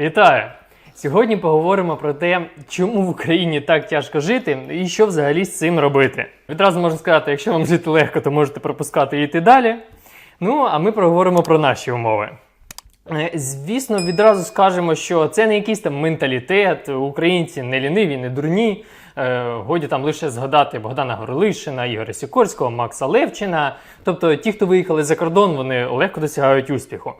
Вітаю! Сьогодні поговоримо про те, чому в Україні так тяжко жити і що взагалі з цим робити. Відразу можна сказати, якщо вам жити легко, то можете пропускати і йти далі. Ну, а ми поговоримо про наші умови. Е, Звісно, відразу скажемо, що це не якийсь там менталітет, українці не ліниві, не дурні. Е, Годі там лише згадати Богдана Горолишина, Ігоря Сікорського, Макса Левчина. Тобто ті, хто виїхали за кордон, вони легко досягають успіху.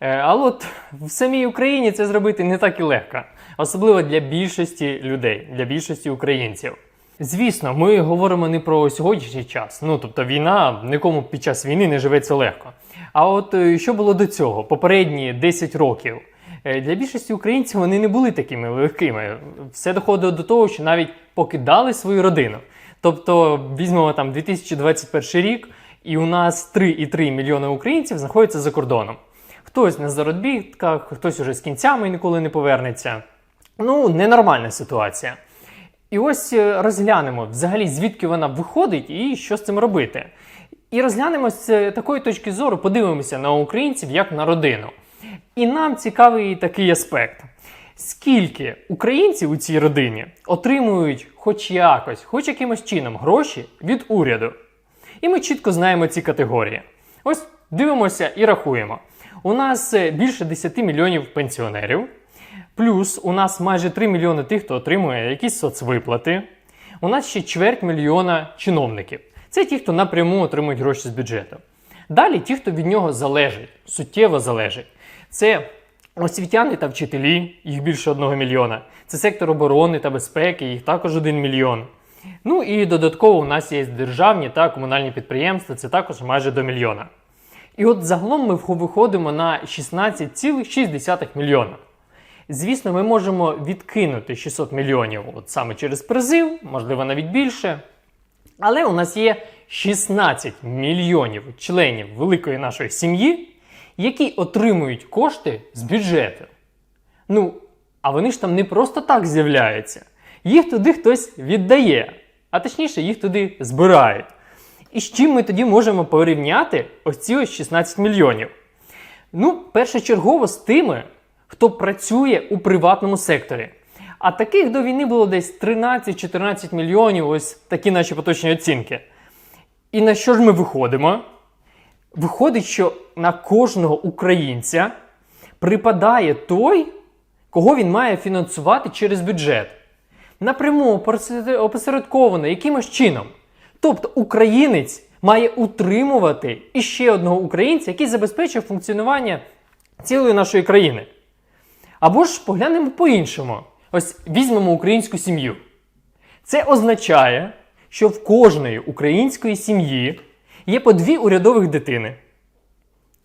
Е, Але от в самій Україні це зробити не так і легко, особливо для більшості людей, для більшості українців. Звісно, ми говоримо не про сьогоднішній час. Ну тобто війна нікому під час війни не живеться легко. А от е, що було до цього? Попередні 10 років. Е, Для більшості українців вони не були такими легкими. Все доходило до того, що навіть покидали свою родину. Тобто, візьмемо там 2021 рік, і у нас 3,3 мільйони українців знаходяться за кордоном. Хтось на заробітках, хтось уже з кінцями і ніколи не повернеться. Ну, ненормальна ситуація. І ось е, розглянемо взагалі, звідки вона виходить і що з цим робити. І розглянемо з е, такої точки зору, подивимося на українців як на родину. І нам цікавий такий аспект: скільки українців у цій родині отримують хоч якось, хоч якимось чином гроші від уряду. І ми чітко знаємо ці категорії. Ось дивимося і рахуємо. У нас е, більше 10 мільйонів пенсіонерів, плюс у нас майже 3 мільйони тих, хто отримує якісь соцвиплати. У нас ще чверть мільйона чиновників. Це ті, хто напряму отримують гроші з бюджету. Далі ті, хто від нього залежить, суттєво залежить. Це освітяни та вчителі, їх більше 1 мільйона. Це сектор оборони та безпеки, їх також 1 мільйон. Ну і додатково у нас є державні та комунальні підприємства, це також майже до мільйона. І от загалом ми виходимо на 16,6 мільйона. Звісно, ми можемо відкинути 600 мільйонів от саме через призив, можливо, навіть більше. Але у нас є 16 мільйонів членів великої нашої сім'ї, які отримують кошти з бюджету. Ну, а вони ж там не просто так з'являються. Їх туди хтось віддає, а точніше, їх туди збирають. І з чим ми тоді можемо порівняти ось ці ось 16 мільйонів? Ну, першочергово з тими, хто працює у приватному секторі. А таких до війни було десь 13-14 мільйонів, ось такі наші поточні оцінки. І на що ж ми виходимо? Виходить, що на кожного українця припадає той, кого він має фінансувати через бюджет. Напряму опосередковано якимось чином. Тобто українець має утримувати іще одного українця, який забезпечує функціонування цілої нашої країни. Або ж поглянемо по-іншому. Ось візьмемо українську сім'ю. Це означає, що в кожної української сім'ї є по дві урядових дитини.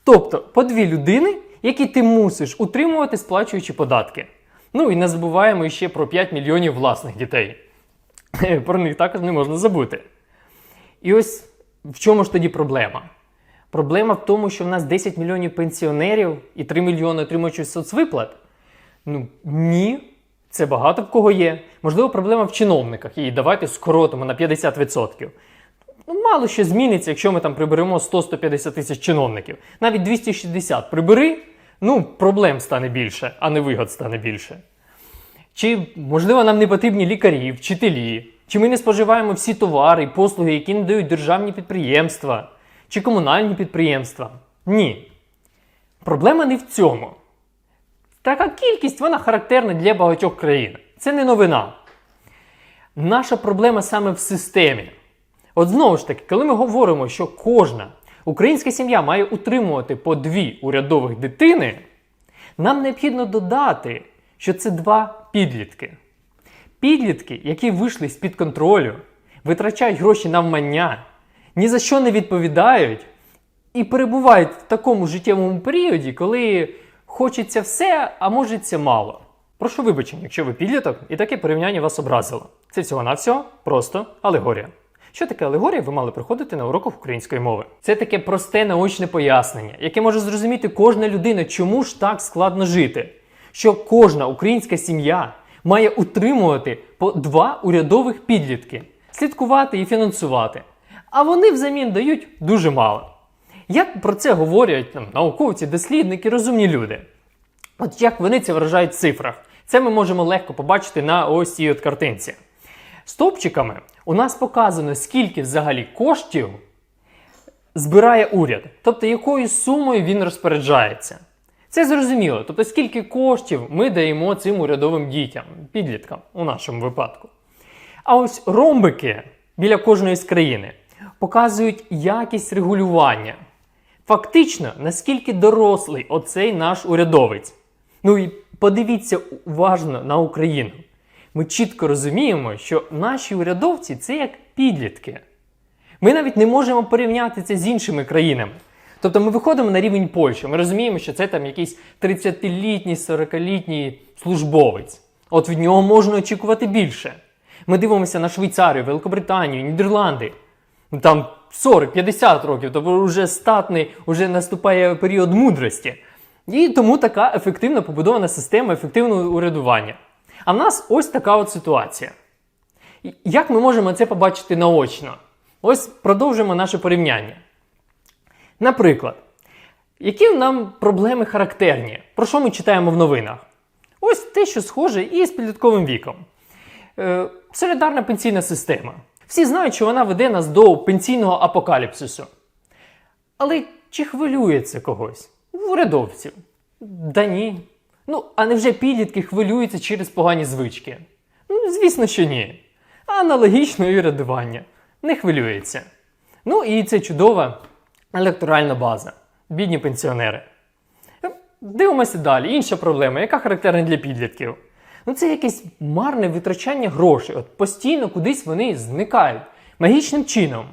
Тобто по дві людини, які ти мусиш утримувати, сплачуючи податки. Ну і не забуваємо ще про 5 мільйонів власних дітей. Про них також не можна забути. І ось в чому ж тоді проблема? Проблема в тому, що в нас 10 мільйонів пенсіонерів і 3 мільйони отримуючих соцвиплат. Ну ні, це багато в кого є. Можливо, проблема в чиновниках. І давайте скоротимо на 50%. Ну, мало що зміниться, якщо ми там приберемо 100-150 тисяч чиновників. Навіть 260 прибери, ну, проблем стане більше, а не вигод стане більше. Чи, можливо, нам не потрібні лікарі, вчителі? Чи ми не споживаємо всі товари і послуги, які надають державні підприємства чи комунальні підприємства? Ні. Проблема не в цьому. Така кількість вона характерна для багатьох країн. Це не новина. Наша проблема саме в системі. От знову ж таки, коли ми говоримо, що кожна українська сім'я має утримувати по дві урядових дитини, нам необхідно додати, що це два підлітки. Підлітки, які вийшли з-під контролю, витрачають гроші на вмання, ні за що не відповідають і перебувають в такому життєвому періоді, коли хочеться все, а можеться мало. Прошу вибачення, якщо ви підліток, і таке порівняння вас образило. Це всього-навсього просто алегорія. Що таке алегорія, ви мали приходити на уроках української мови. Це таке просте наочне пояснення, яке може зрозуміти кожна людина, чому ж так складно жити. Що кожна українська сім'я має утримувати по два урядових підлітки, слідкувати і фінансувати. А вони взамін дають дуже мало. Як про це говорять там, науковці, дослідники, розумні люди? От як вони це виражають в цифрах? Це ми можемо легко побачити на ось цій от картинці. Стовпчиками у нас показано, скільки взагалі коштів збирає уряд, тобто якою сумою він розпоряджається. Це зрозуміло. Тобто, скільки коштів ми даємо цим урядовим дітям, підліткам у нашому випадку. А ось ромбики біля кожної з країни показують якість регулювання. Фактично, наскільки дорослий оцей наш урядовець. Ну і подивіться уважно на Україну. Ми чітко розуміємо, що наші урядовці це як підлітки. Ми навіть не можемо порівняти це з іншими країнами. Тобто ми виходимо на рівень Польщі, ми розуміємо, що це там якийсь 30-літній, 40-літній службовець. От від нього можна очікувати більше. Ми дивимося на Швейцарію, Великобританію, Нідерланди. Там 40-50 років, тобто вже статний, вже наступає період мудрості. І тому така ефективно побудована система ефективного урядування. А в нас ось така от ситуація. Як ми можемо це побачити наочно? Ось продовжимо наше порівняння. Наприклад, які нам проблеми характерні? Про що ми читаємо в новинах? Ось те, що схоже і з підлітковим віком. Е, солідарна пенсійна система. Всі знають, що вона веде нас до пенсійного апокаліпсису. Але чи хвилює це когось? Урядовців? Да ні. Ну, а невже підлітки хвилюються через погані звички? Ну, звісно, що ні. Аналогічно і урядування. Не хвилюється. Ну і це чудова електоральна база. Бідні пенсіонери. Е, Дивимося далі. Інша проблема, яка характерна для підлітків. Ну, це якесь марне витрачання грошей. От постійно кудись вони зникають магічним чином.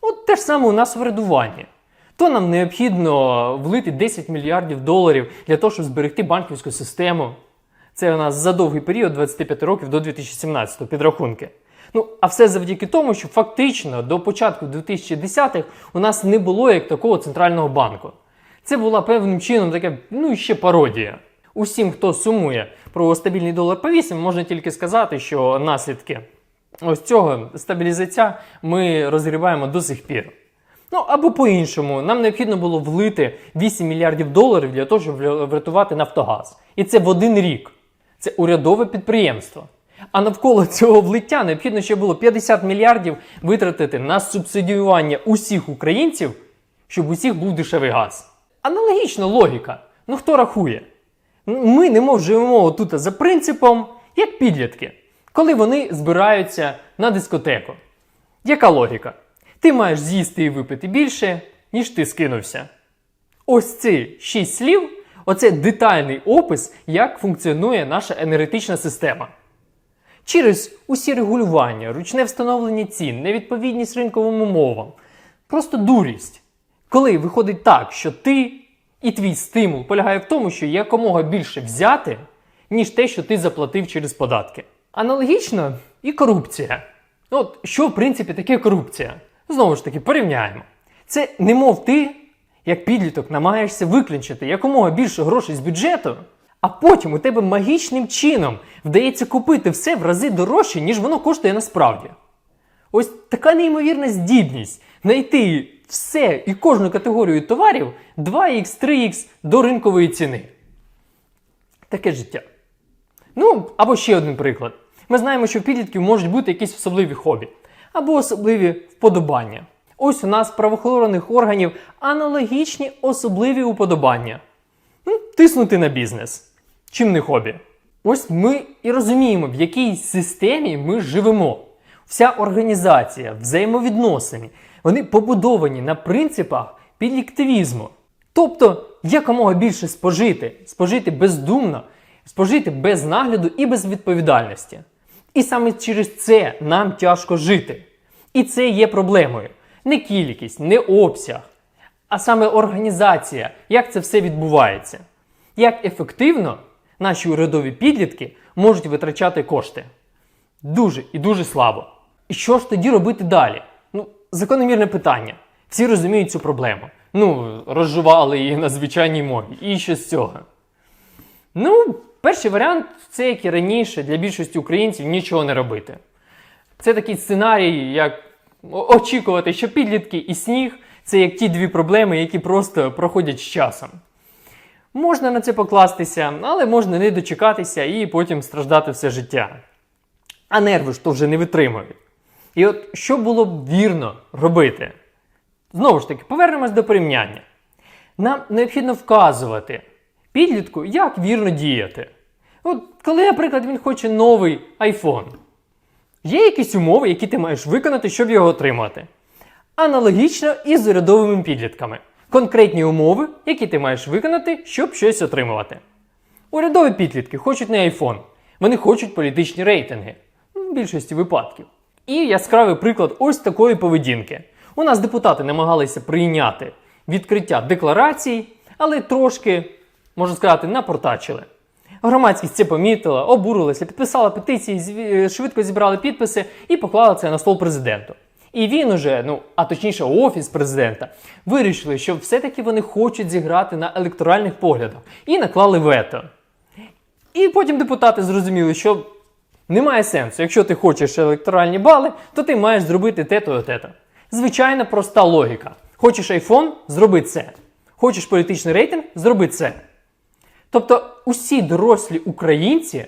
От те ж саме у нас в врядуванні. То нам необхідно влити 10 мільярдів доларів для того, щоб зберегти банківську систему. Це у нас за довгий період 25 років до 2017 підрахунки. Ну, а все завдяки тому, що фактично до початку 2010-х у нас не було як такого центрального банку. Це була певним чином така, ну ще пародія. Усім, хто сумує про стабільний долар по 8, можна тільки сказати, що наслідки ось цього стабілізація ми розгрібаємо до сих пір. Ну або по-іншому, нам необхідно було влити 8 мільярдів доларів для того, щоб врятувати Нафтогаз. І це в один рік. Це урядове підприємство. А навколо цього влиття необхідно ще було 50 мільярдів витратити на субсидіювання усіх українців, щоб у всіх був дешевий газ. Аналогічна логіка. Ну хто рахує? Ми не мов живемо тут за принципом, як підлітки, коли вони збираються на дискотеку. Яка логіка? Ти маєш з'їсти і випити більше, ніж ти скинувся. Ось ці шість слів оце детальний опис, як функціонує наша енергетична система. Через усі регулювання, ручне встановлення цін, невідповідність ринковим умовам, просто дурість. Коли виходить так, що ти і твій стимул полягає в тому, що якомога більше взяти, ніж те, що ти заплатив через податки. Аналогічно і корупція. От що в принципі таке корупція? Знову ж таки, порівняємо. Це немов ти, як підліток, намагаєшся виключити якомога більше грошей з бюджету, а потім у тебе магічним чином вдається купити все в рази дорожче, ніж воно коштує насправді. Ось така неймовірна здібність знайти все і кожну категорію товарів 2х, 3х до ринкової ціни. Таке життя. Ну, або ще один приклад. Ми знаємо, що в підлітків можуть бути якісь особливі хобі або особливі вподобання. Ось у нас правоохоронних органів аналогічні особливі уподобання. Ну, тиснути на бізнес. Чим не хобі? Ось ми і розуміємо, в якій системі ми живемо. Вся організація, взаємовідносини, вони побудовані на принципах підліктивізму. Тобто, якомога більше спожити, спожити бездумно, спожити без нагляду і без відповідальності. І саме через це нам тяжко жити. І це є проблемою. Не кількість, не обсяг, а саме організація, як це все відбувається. Як ефективно наші урядові підлітки можуть витрачати кошти. Дуже і дуже слабо. І що ж тоді робити далі? Ну, закономірне питання. Всі розуміють цю проблему. Ну, розжували її на звичайній мові. І що з цього? Ну, перший варіант це як і раніше для більшості українців нічого не робити. Це такий сценарій, як очікувати, що підлітки і сніг це як ті дві проблеми, які просто проходять з часом. Можна на це покластися, але можна не дочекатися і потім страждати все життя. А нерви ж то вже не витримують. І от що було б вірно робити? Знову ж таки, повернемось до порівняння. Нам необхідно вказувати підлітку, як вірно діяти. От коли, наприклад, він хоче новий iPhone, є якісь умови, які ти маєш виконати, щоб його отримати. Аналогічно і з урядовими підлітками. Конкретні умови, які ти маєш виконати, щоб щось отримувати. Урядові підлітки хочуть не iPhone, вони хочуть політичні рейтинги ну, в більшості випадків. І яскравий приклад ось такої поведінки. У нас депутати намагалися прийняти відкриття декларацій, але трошки, можна сказати, напортачили. Громадськість це помітила, обурилася, підписала петиції, швидко зібрали підписи і поклали це на стол президенту. І він уже, ну а точніше, офіс президента, вирішили, що все-таки вони хочуть зіграти на електоральних поглядах і наклали вето. І потім депутати зрозуміли, що немає сенсу. Якщо ти хочеш електоральні бали, то ти маєш зробити те-то те-то. Звичайна проста логіка. Хочеш iPhone? Зроби це. Хочеш політичний рейтинг? Зроби це. Тобто усі дорослі українці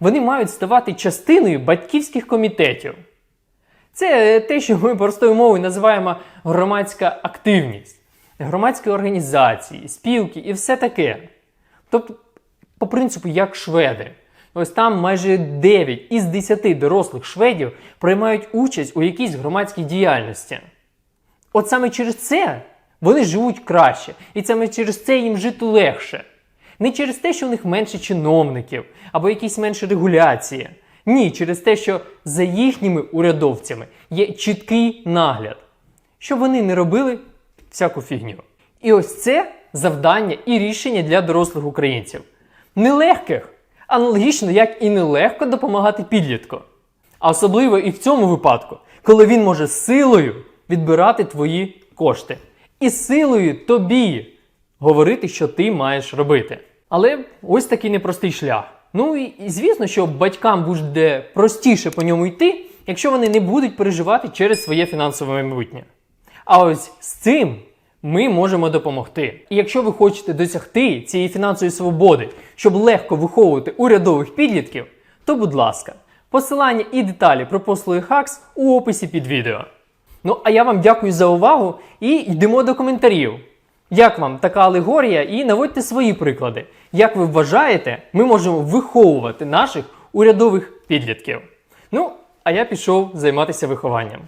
вони мають ставати частиною батьківських комітетів. Це те, що ми простою мовою називаємо громадська активність, громадські організації, спілки і все таке. Тобто, по принципу, як шведи. Ось там майже 9 із 10 дорослих шведів приймають участь у якійсь громадській діяльності. От саме через це вони живуть краще, і саме через це їм жити легше. Не через те, що у них менше чиновників або якісь менше регуляції. Ні, через те, що за їхніми урядовцями є чіткий нагляд, щоб вони не робили всяку фігню. І ось це завдання і рішення для дорослих українців. Нелегких, аналогічно як і нелегко допомагати підлітку. А особливо і в цьому випадку, коли він може силою відбирати твої кошти. І силою тобі говорити, що ти маєш робити. Але ось такий непростий шлях. Ну і, звісно, що батькам буде простіше по ньому йти, якщо вони не будуть переживати через своє фінансове майбутнє. А ось з цим ми можемо допомогти. І якщо ви хочете досягти цієї фінансової свободи, щоб легко виховувати урядових підлітків, то будь ласка, посилання і деталі про послуги Хакс у описі під відео. Ну а я вам дякую за увагу і йдемо до коментарів. Як вам така алегорія? І наводьте свої приклади. Як ви вважаєте, ми можемо виховувати наших урядових підлітків? Ну, а я пішов займатися вихованням.